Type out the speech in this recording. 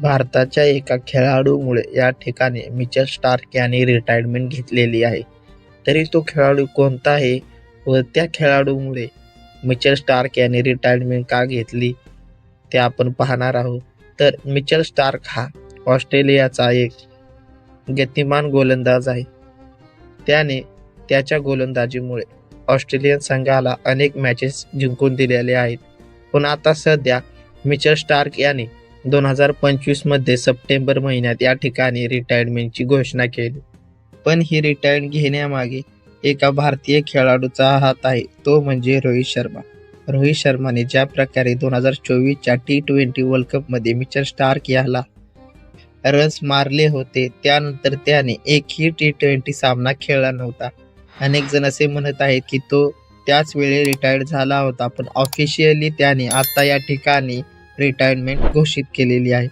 भारताच्या एका खेळाडूमुळे या ठिकाणी मिचल स्टार्क याने रिटायरमेंट घेतलेली आहे. तरी तो खेळाडू कोणता आहे व त्या खेळाडूमुळे मिचल स्टार्क याने रिटायरमेंट का घेतली ते आपण पाहणार आहोत. तर मिचल स्टार्क हा ऑस्ट्रेलियाचा एक गतिमान गोलंदाज आहे. त्याने त्याच्या गोलंदाजीमुळे ऑस्ट्रेलियन संघाला अनेक मॅचेस जिंकून दिलेले आहेत. पण आता सध्या मिचल स्टार्क याने दोन हजार पंचवीसमध्ये सप्टेंबर महिन्यात या ठिकाणी रिटायरमेंटची घोषणा केली. पण ही रिटायर्ड घेण्यामागे एका भारतीय खेळाडूचा हात आहे तो म्हणजे रोहित शर्मा. रोहित शर्माने ज्या प्रकारे दोन हजार चोवीसच्या टी ट्वेंटी वर्ल्ड कपमध्ये मिचर स्टार्क याला रन्स मारले होते त्यानंतर त्याने एकही टी ट्वेंटी सामना खेळला नव्हता. अनेक जण असे म्हणत आहेत की तो त्याच वेळी रिटायर्ड झाला होता पण ऑफिशियली त्याने आता या ठिकाणी रिटायरमेंट घोषित केलेली आहे.